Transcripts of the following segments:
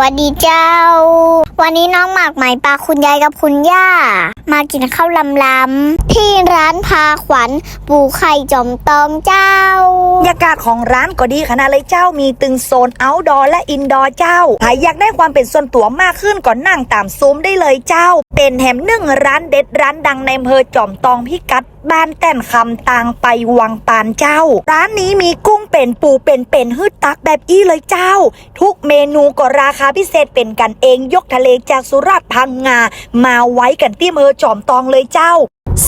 วัสดีเจ้า วันนี้น้องหมากหมปลาคุณยายกับคุณย่า มากินข้าวลำลำที่ร้านพาขวัญปูไข่จอมตองเจ้าบรรยากาศของร้านก็ดีขนาดเลยเจ้ามีตึงโซน outdoor และ indoor เจ้าใครอยากได้ความเป็นส่วนตัวมากขึ้นก็นั่งตามซุ้มได้เลยเจ้า เป็นแหมหนึ่งร้านเด็ดร้านดังในอำเภอจอมตองพิกัดบ้านแต่นคำตางไปวังปานเจ้า ร้านนี้มีกุ้ง เป็นปูเป็นเป็นฮืดตักแบบอี้เลยเจ้า ทุกเมนูก็ราคาพิเศษเป็นกันเองยกทะเลจากสุราษฎร์พังงา มาไว้กันที่เมอจอมตองเลยเจ้า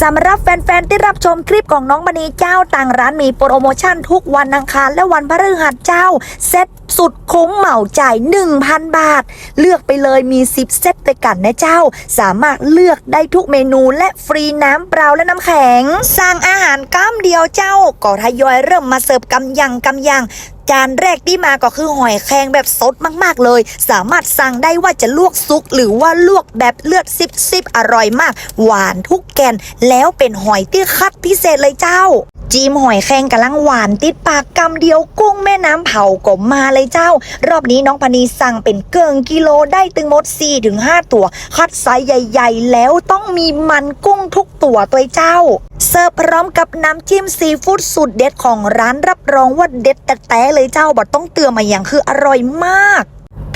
สำหรับแฟนๆที่รับชมคลิปของน้องมณีเจ้าต่างร้านมีโปรโมชั่นทุกวันอังคารและวันพฤหัสเจ้า เซ็ตสุดคุ้มเหมาจ่าย 1,000 บาท เลือกไปเลยมี 10 เซตด้วยกันนะเจ้า สามารถเลือกได้ทุกเมนูและฟรีน้ำเปล่าและน้ำแข็ง สั่งอาหารก้ามเดียวเจ้า ก็ทยอยเริ่มมาเสิร์ฟกำยังกำยัง จานแรกที่มาก็คือหอยแครงแบบสดมากๆเลย สามารถสั่งได้ว่าจะลวกซุก หรือว่าลวกแบบเลือดซิบๆอร่อยมาก หวานทุกแกน แล้วเป็นหอยที่คัดพิเศษเลยเจ้า จีมหอยแครงกำลังหวานติดปากกำเดียวกุ้งแม่น้ำเผาก็มาเลยเจ้า รอบนี้น้องพนีสั่งเป็นเกิงกิโลได้ตึงหมด4-5ตัว คัดไซส์ใหญ่ ๆ แล้วต้องมีมันกุ้งทุกตัวตัวเจ้า เสิร์ฟพร้อมกับน้ำจิ้มซีฟู้ดสุดเด็ดของร้านรับรองว่าเด็ดแต่แต่เลยเจ้าบัดต้องเตือนมาอย่างคืออร่อยมาก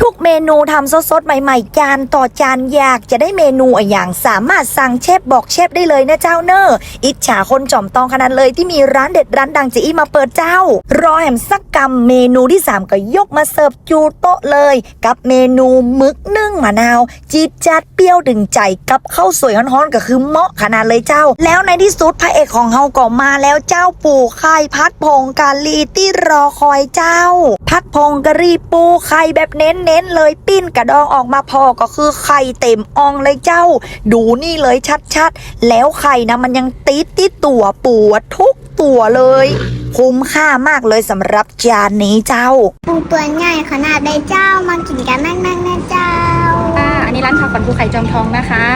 ทุก มนูทำสดๆ ใหม่ๆ จานต่อจานอยากจะได้เมนูอะอย่างสามารถสั่งเชฟบอกเชฟได้เลยนะเจ้าเนออิจฉาคนจอมตองขนาดเลยที่มีร้านเด็ดร้านดังจีอีมาเปิดเจ้า รอแหมสักกำเมนูที่ 3 ก็ยกมาเสิร์ฟจูโต๊ะเลย กับเมนูมึกนึ่งมะนาว จีดจัดเปรี้ยวดึงใจกับข้าวสวยฮ้อนๆก็คือเหมาะขนาดเลยเจ้า แล้วในที่สุดพระเอกของเฮาก็มาแล้วเจ้าปู่ไข่พัดพงกาลีที่รอคอยเจ้า พัดพงกะรีปูไข่แบบเน้นๆเลยปิ้นกระดองออกมาพอก็คือไข่เต็มอองเลยเจ้า ดูนี่เลยชัดๆ แล้วไข่นะมันยังติดที่ตัวปูอะทุกตัวเลย คุ้มค่ามากเลยสำหรับจานนี้เจ้า ปูตัวใหญ่ขนาดได้เจ้ามากินกันนั่งๆนะเจ้า ค่ะอันนี้ร้านผักขวัญภูไข่จอมทองนะคะ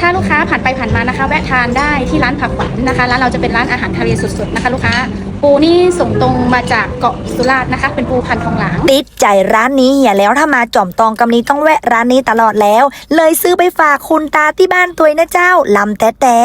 ถ้าลูกค้าผ่านไปผ่านมานะคะ แวะทานได้ที่ร้านผักขวัญนะคะร้านเราจะเป็นร้านอาหารทะเลสดๆนะคะ ลูกค้า ปูนี่ส่งตรงมาจากเกาะสุราษฎร์นะคะ เป็นปูพันธุ์ทองหลาง ติดใจร้านนี้อย่าแล้วถ้ามาจอมตองกำนี้ต้องแวะร้านนี้ตลอดแล้ว เลยซื้อไปฝากคุณตาที่บ้านตัวนะเจ้าลำแต่แต่